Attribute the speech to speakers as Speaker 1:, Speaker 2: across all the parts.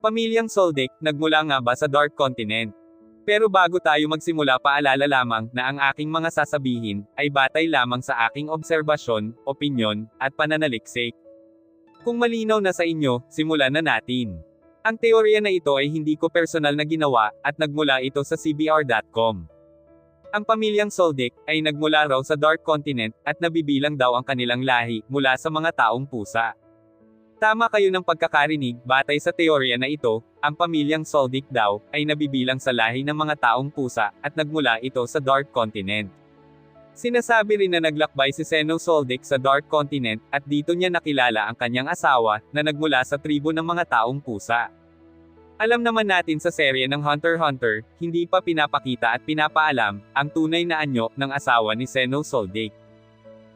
Speaker 1: Pamilyang Soldic, nagmula nga ba sa Dark Continent? Pero bago tayo magsimula paalala lamang na ang aking mga sasabihin ay batay lamang sa aking obserbasyon, opinyon, at pananaliksik. Kung malinaw na sa inyo, simulan na natin. Ang teorya na ito ay hindi ko personal na ginawa at nagmula ito sa CBR.com. Ang pamilyang Soldic ay nagmula raw sa Dark Continent at nabibilang daw ang kanilang lahi mula sa mga taong pusa. Tama kayo ng pagkakarinig, batay sa teorya na ito, ang pamilyang Soldic daw, ay nabibilang sa lahi ng mga taong pusa, at nagmula ito sa Dark Continent. Sinasabi rin na naglakbay si Seno Soldic sa Dark Continent, at dito niya nakilala ang kanyang asawa, na nagmula sa tribo ng mga taong pusa. Alam naman natin sa serye ng Hunter x Hunter, hindi pa pinapakita at pinapaalam, ang tunay na anyo, ng asawa ni Seno Soldic.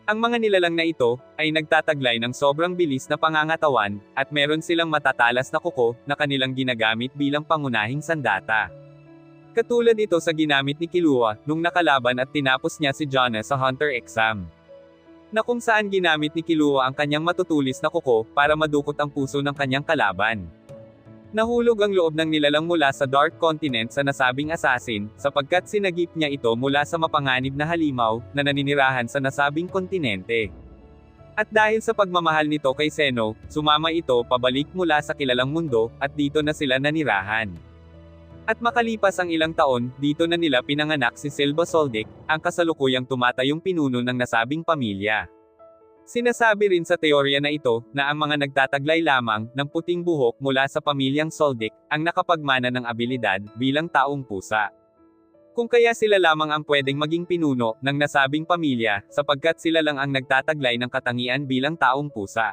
Speaker 1: Ang mga nilalang na ito, ay nagtataglay ng sobrang bilis na pangangatawan, at meron silang matatalas na kuko, na kanilang ginagamit bilang pangunahing sandata. Katulad ito sa ginamit ni Kilua, nung nakalaban at tinapos niya si Jonah sa Hunter exam. Na kung saan ginamit ni Kilua ang kanyang matutulis na kuko, para madukot ang puso ng kanyang kalaban. Nahulog ang loob ng nilalang mula sa Dark Continent sa nasabing assassin, sapagkat sinagip niya ito mula sa mapanganib na halimaw, na naninirahan sa nasabing kontinente. At dahil sa pagmamahal nito kay Seno, sumama ito pabalik mula sa kilalang mundo, at dito na sila nanirahan. At makalipas ang ilang taon, dito na nila pinanganak si Silva Soldic, ang kasalukuyang tumatayong pinuno ng nasabing pamilya. Sinasabi rin sa teorya na ito, na ang mga nagtataglay lamang, ng puting buhok mula sa pamilyang Soldic, ang nakapagmana ng abilidad, bilang taong pusa. Kung kaya sila lamang ang pwedeng maging pinuno, ng nasabing pamilya, sapagkat sila lang ang nagtataglay ng katangian bilang taong pusa.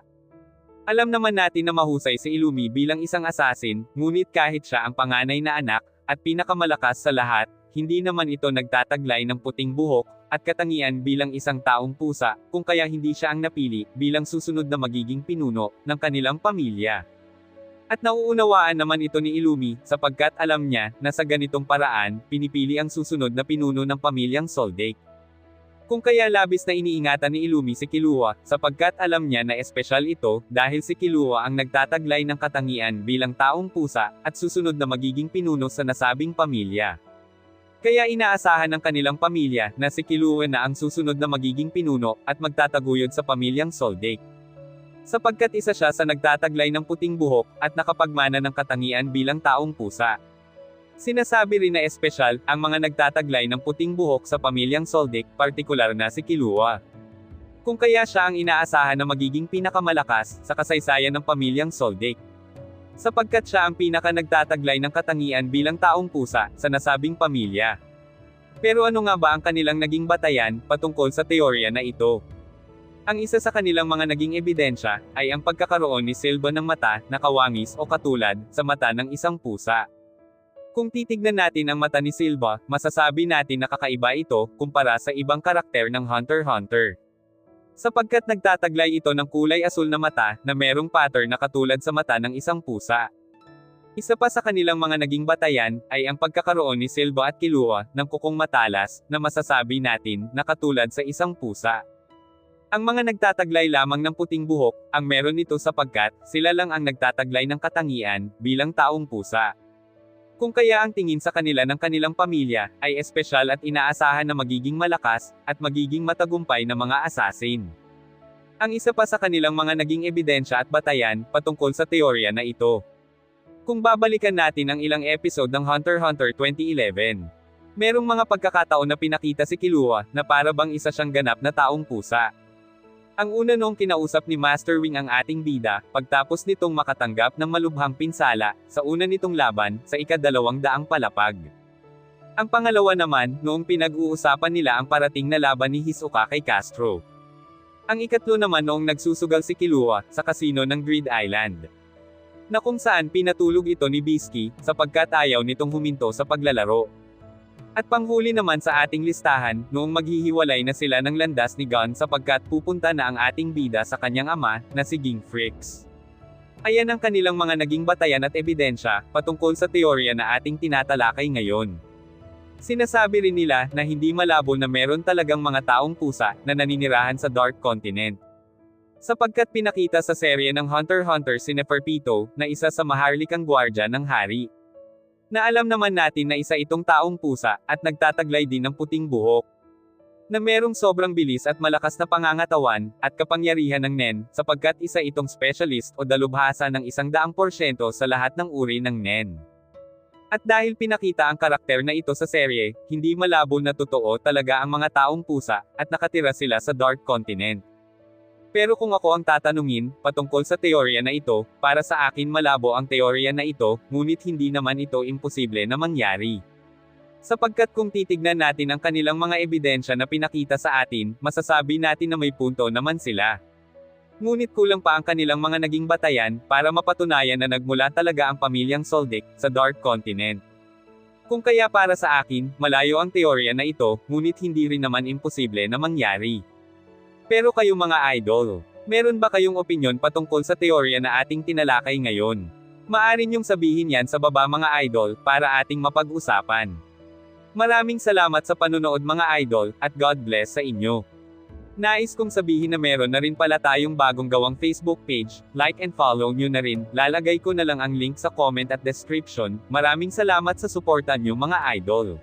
Speaker 1: Alam naman natin na mahusay si Illumi bilang isang assassin, ngunit kahit siya ang panganay na anak, at pinakamalakas sa lahat, hindi naman ito nagtataglay ng puting buhok, at katangian bilang isang taong pusa, kung kaya hindi siya ang napili, bilang susunod na magiging pinuno, ng kanilang pamilya. At nauunawaan naman ito ni Illumi, sapagkat alam niya, na sa ganitong paraan, pinipili ang susunod na pinuno ng pamilyang Soldic. Kung kaya labis na iniingatan ni Illumi si Kilua, sapagkat alam niya na espesyal ito, dahil si Kilua ang nagtataglay ng katangian bilang taong pusa, at susunod na magiging pinuno sa nasabing pamilya. Kaya inaasahan ng kanilang pamilya, na si Kilua na ang susunod na magiging pinuno, at magtataguyod sa pamilyang Soldic. Sapagkat isa siya sa nagtataglay ng puting buhok, at nakapagmana ng katangian bilang taong pusa. Sinasabi rin na espesyal, ang mga nagtataglay ng puting buhok sa pamilyang Soldic, partikular na si Kilua. Kung kaya siya ang inaasahan na magiging pinakamalakas, sa kasaysayan ng pamilyang Soldic. Sapagkat siya ang pinaka nagtataglay ng katangian bilang taong pusa, sa nasabing pamilya. Pero ano nga ba ang kanilang naging batayan, patungkol sa teorya na ito? Ang isa sa kanilang mga naging ebidensya, ay ang pagkakaroon ni Silva ng mata, na kawangis o katulad, sa mata ng isang pusa. Kung titignan natin ang mata ni Silva, masasabi natin na kakaiba ito, kumpara sa ibang karakter ng Hunter x Hunter. Sapagkat nagtataglay ito ng kulay asul na mata, na merong pattern na katulad sa mata ng isang pusa. Isa pa sa kanilang mga naging batayan, ay ang pagkakaroon ni Silva at Kilua, ng kukong matalas, na masasabi natin, na katulad sa isang pusa. Ang mga nagtataglay lamang ng puting buhok, ang meron nito sapagkat, sila lang ang nagtataglay ng katangian, bilang taong pusa. Kung kaya ang tingin sa kanila ng kanilang pamilya, ay espesyal at inaasahan na magiging malakas, at magiging matagumpay na mga assassin. Ang isa pa sa kanilang mga naging ebidensya at batayan, patungkol sa teorya na ito. Kung babalikan natin ang ilang episode ng Hunter x Hunter 2011, merong mga pagkakataon na pinakita si Kilua, na para bang isa siyang ganap na taong pusa. Ang una noong kinausap ni Master Wing ang ating bida, pagtapos nitong makatanggap ng malubhang pinsala, sa una nitong laban, sa ikadalawang daang palapag. Ang pangalawa naman, noong pinag-uusapan nila ang parating na laban ni Hisoka kay Castro. Ang ikatlo naman noong nagsusugal si Kilua, sa kasino ng Grid Island. Na kung saan pinatulog ito ni Bisky, sapagkat ayaw nitong huminto sa paglalaro. At panghuli naman sa ating listahan, noong maghihiwalay na sila ng landas ni Gon sapagkat pupunta na ang ating bida sa kanyang ama, na si Ging Fricks. Ayan ang kanilang mga naging batayan at ebidensya, patungkol sa teorya na ating tinatalakay ngayon. Sinasabi rin nila, na hindi malabo na meron talagang mga taong pusa, na naninirahan sa Dark Continent. Sapagkat pinakita sa serye ng Hunter x Hunter si Neferpito, na isa sa maharlikang gwardya ng hari. Na alam naman natin na isa itong taong pusa, at nagtataglay din ng puting buhok. Na merong sobrang bilis at malakas na pangangatawan, at kapangyarihan ng Nen, sapagkat isa itong specialist o dalubhasa ng isang daang porsyento sa lahat ng uri ng Nen. At dahil pinakita ang karakter na ito sa serye, hindi malabo na totoo talaga ang mga taong pusa, at nakatira sila sa Dark Continent. Pero kung ako ang tatanungin, patungkol sa teorya na ito, para sa akin malabo ang teorya na ito, ngunit hindi naman ito imposible na mangyari. Sapagkat kung titignan natin ang kanilang mga ebidensya na pinakita sa atin, masasabi natin na may punto naman sila. Ngunit kulang pa ang kanilang mga naging batayan, para mapatunayan na nagmula talaga ang pamilyang Soldic, sa Dark Continent. Kung kaya para sa akin, malayo ang teorya na ito, ngunit hindi rin naman imposible na mangyari. Pero kayo mga idol, meron ba kayong opinyon patungkol sa teorya na ating tinalakay ngayon? Maari niyong sabihin yan sa baba mga idol, para ating mapag-usapan. Maraming salamat sa panunood mga idol, at God bless sa inyo. Nais kong sabihin na meron na rin pala tayong bagong gawang Facebook page, like and follow nyo na rin, lalagay ko na lang ang link sa comment at description, maraming salamat sa suporta nyo mga idol.